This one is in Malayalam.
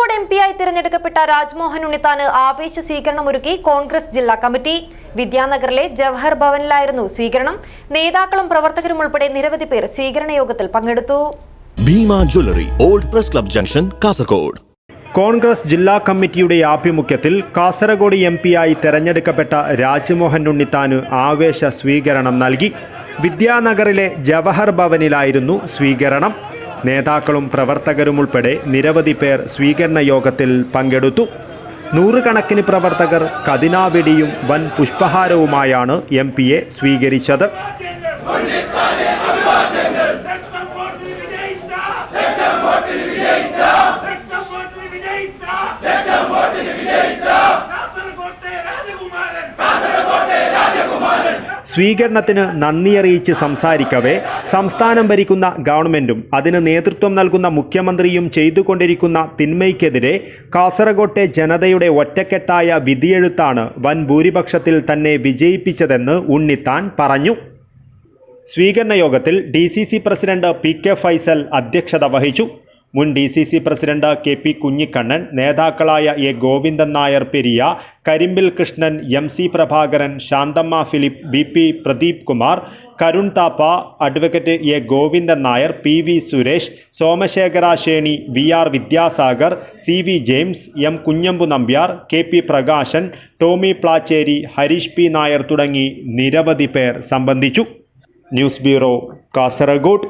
കാസർഗോഡ് എം ആയി തിരഞ്ഞെടുക്കപ്പെട്ട രാജ്മോഹൻ ഉണ്ണിത്താന് ആവേശ സ്വീകരണം ഒരുക്കി കോൺഗ്രസ് ജില്ലാ കമ്മിറ്റി. വിദ്യാനഗറിലെ ജവഹർ ഭവനിലായിരുന്നു സ്വീകരണം. നേതാക്കളും പ്രവർത്തകരും ഉൾപ്പെടെ നിരവധി പേർ സ്വീകരണ യോഗത്തിൽ പങ്കെടുത്തു. Bhima jewellery old press club junction Kasaragod. Congress ജില്ലാ കമ്മിറ്റിയുടെ ആഭിമുഖ്യത്തിൽ കാസർഗോഡ് എം ആയി തെരഞ്ഞെടുക്കപ്പെട്ട രാജ്മോഹൻ ഉണ്ണിത്താന് ആവേശ സ്വീകരണം നൽകി. വിദ്യാനഗറിലെ ജവഹർ ഭവനിലായിരുന്നു സ്വീകരണം. നേതാക്കളും പ്രവർത്തകരും ഉൾപ്പെടെ നിരവധി പേർ സ്വീകരണ യോഗത്തിൽ പങ്കെടുത്തു. നൂറുകണക്കിന് പ്രവർത്തകർ കതിനാവെടിയും വൻ പുഷ്പഹാരവുമായാണ് എം പിയെ സ്വീകരിച്ചത്. സ്വീകരണത്തിന് നന്ദിയറിയിച്ച് സംസാരിക്കവേ. സംസ്ഥാനം ഭരിക്കുന്ന ഗവൺമെന്റും അതിന് നേതൃത്വം നൽകുന്ന മുഖ്യമന്ത്രിയും ചെയ്തുകൊണ്ടിരിക്കുന്ന തിന്മയ്ക്കെതിരെ കാസർഗോട്ടെ ജനതയുടെ ഒറ്റക്കെട്ടായ വിധിയെഴുത്താണ് വൻ ഭൂരിപക്ഷത്തിൽ തന്നെ വിജയിപ്പിച്ചതെന്ന് ഉണ്ണിത്താൻ പറഞ്ഞു. സ്വീകരണ യോഗത്തിൽ D C C president P K Faisal അധ്യക്ഷത വഹിച്ചു. മുൻ D C C president K P Kunhikannan നേതാക്കളായ A Govindan Nair Periya Karimbil Krishnan M C Prabhakaran Shanthamma Philip B P Pradeep Kumar Karun Thapa advocate A Govindan Nair P V Suresh Somashekhara Sheni V R Vidyasagar C V James M Kunhambu Nambiar K P Prakashan Tommy Plachery Harish P Nair തുടങ്ങി നിരവധി പേർ സംബന്ധിച്ചു. News bureau Kasaragod.